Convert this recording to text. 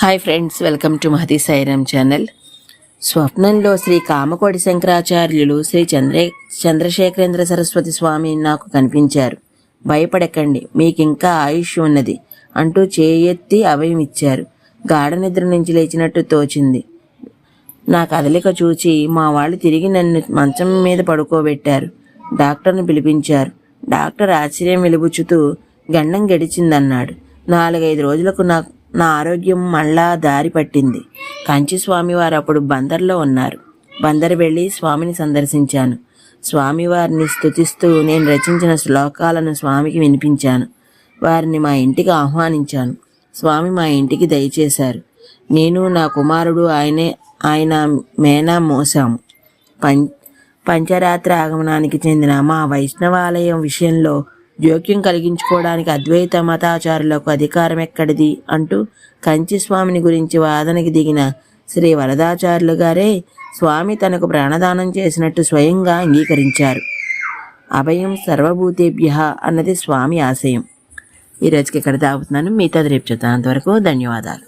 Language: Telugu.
Hi friends welcome to Mahathi Sairam channel స్వప్నంలో శ్రీ కామకోటి శంకరాచార్యులు శ్రీ చంద్రే చంద్రశేఖరేంద్ర సరస్వతి స్వామి నాకు కనిపించారు. భయపడకండి మీకింకా ఆయుష్ ఉన్నది. అంటూ చేయెత్తి అభయమిచ్చారు. గాఢ నిద్ర నుంచి లేచినట్టు తోచింది. నా కదలిక చూచి మా వాళ్ళు తిరిగి నన్ను మంచం మీద పడుకోబెట్టారు. డాక్టర్ని పిలిపించారు. డాక్టర్ ఆశ్చర్యం వెలుబుచ్చుతూ గండం గడిచిందన్నాడు. నాలుగైదు రోజులకు నాకు నా ఆరోగ్యం మళ్ళా దారి పట్టింది. కంచి స్వామి వారు అప్పుడు బందర్లో ఉన్నారు. బందర్ వెళ్ళి స్వామిని సందర్శించాను. స్వామివారిని స్థుతిస్తూ నేను రచించిన శ్లోకాలను స్వామికి వినిపించాను. వారిని మా ఇంటికి ఆహ్వానించాను. స్వామి మా ఇంటికి దయచేశారు. నేను నా కుమారుడు ఆయనే ఆయన మేనా మోసాము పం పంచరాత్రి ఆగమనానికి చెందిన మా వైష్ణవాలయం విషయంలో జోక్యం కలిగించుకోవడానికి అద్వైత మతాచారులకు అధికారం ఎక్కడిది? అంటూ కంచి స్వామిని గురించి వాదనకి దిగిన శ్రీ వరదాచార్యులు గారే స్వామి తనకు ప్రాణదానం చేసినట్టు స్వయంగా అంగీకరించారు. అభయం సర్వభూతేభ్య అన్నది స్వామి ఆశయం. ఈ రోజుకి ఇక్కడ తాగుతున్నాను మిగతాది రేపు చెప్తాను అంతవరకు ధన్యవాదాలు.